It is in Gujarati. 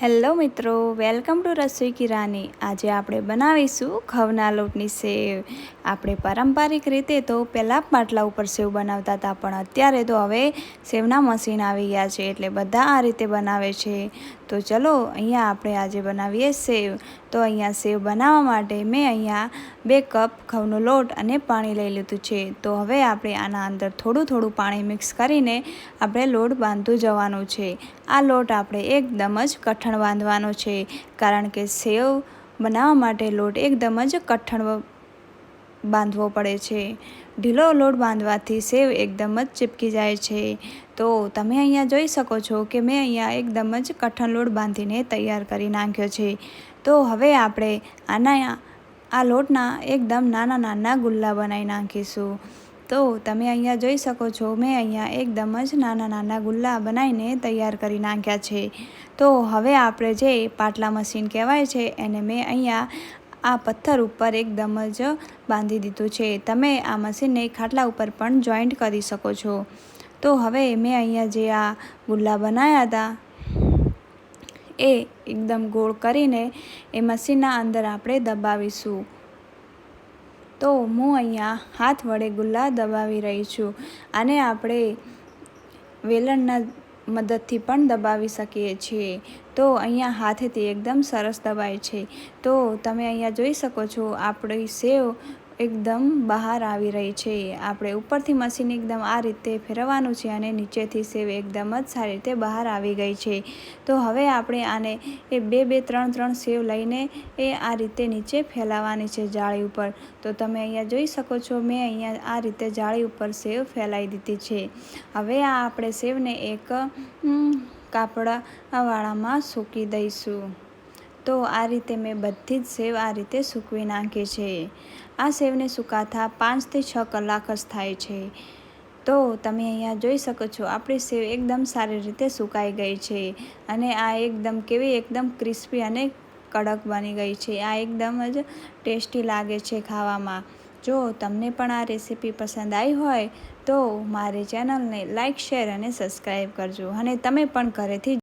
હેલો મિત્રો, વેલકમ ટુ રસોઈ કિરાની. આજે આપણે બનાવીશું ઘઉંના લોટની સેવ. આપણે પારંપરિક રીતે તો પહેલાં પાટલા ઉપર સેવ બનાવતા હતા, પણ અત્યારે તો હવે સેવના મશીન આવી ગયા છે, એટલે બધા આ રીતે બનાવે છે. તો ચલો, અહીંયા આપણે આજે બનાવીએ સેવ. તો અહીંયા સેવ બનાવવા માટે મેં અહીંયા બે કપ ઘઉંનો લોટ અને પાણી લઈ લીધું છે. તો હવે આપણે આના અંદર થોડું થોડું પાણી મિક્સ કરીને આપણે લોટ બાંધતું જવાનું છે. આ લોટ આપણે એકદમ જ કઠણ બાંધવાનો છે. કારણ કે સેવ બનાવવા માટે લોટ એકદમ જ કઠણ બાંધવો પડે છે. ઢીલો લોટ બાંધવાથી સેવ એકદમ જ ચીપકી જાય છે. તો તમે અહીંયા જોઈ શકો છો કે મેં અહીંયા એકદમ જ કઠણ લોટ બાંધીને તૈયાર કરી નાખ્યો છે. તો હવે આપણે આના આ લોટના એકદમ નાના નાના ગુલ્લા બનાવી નાખીશું. તો તમે અહીંયા જોઈ શકો છો મેં અહીંયા એકદમ જ નાના નાના ગુલ્લા બનાવીને તૈયાર કરી નાખ્યા છે. તો હવે આપણે જે પાટલા મશીન કહેવાય છે એને મેં અહીંયા આ પથ્થર ઉપર એકદમ જ બાંધી દીધું છે. તમે આ મશીનને ખાટલા ઉપર પણ જોઈન્ટ કરી શકો છો. તો હવે મેં અહીંયા જે આ ગુલ્લા બનાવ્યા હતા, એ એકદમ ગોળ કરીને એ મશીનના અંદર આપણે દબાવીશું. તો હું અહીંયા હાથ વડે ગુલ્લા દબાવી રહી છું. અને આપણે વેલણના મદદથી પણ દબાવી શકીએ છીએ. તો અહીંયા હાથેથી એકદમ સરસ દબાય છે. તો તમે અહીંયા જોઈ શકો છો, આપણી સેવ એકદમ બહાર આવી રહી છે. આપણે ઉપરથી મશીન એકદમ આ રીતે ફેરવવાનું છે અને નીચેથી સેવ એકદમ જ સારી રીતે બહાર આવી ગઈ છે. તો હવે આપણે આને એ બે બે, ત્રણ ત્રણ સેવ લઈને એ આ રીતે નીચે ફેલાવવાની છે જાળી ઉપર. તો તમે અહીંયા જોઈ શકો છો, મેં અહીંયા આ રીતે જાળી ઉપર સેવ ફેલાવી દીધી છે. હવે આ આપણે સેવને એક કાપડાવાળામાં સૂકી દઈશું. તો આ રીતે મેં બધી જ સેવ આ રીતે સૂકવી નાખી છે. આ સેવને સુકાતા પાંચથી છ કલાક જ થાય છે. તો તમે અહીંયા જોઈ શકો છો, આપણી સેવ એકદમ સારી રીતે સુકાઈ ગઈ છે અને આ એકદમ કેવી એકદમ ક્રિસ્પી અને કડક બની ગઈ છે. આ એકદમ જ ટેસ્ટી લાગે છે ખાવામાં. જો તમને પણ આ રેસીપી પસંદ આવી હોય તો મારી ચેનલને લાઇક શેર અને સબસ્ક્રાઈબ કરજો અને તમે પણ ઘરેથી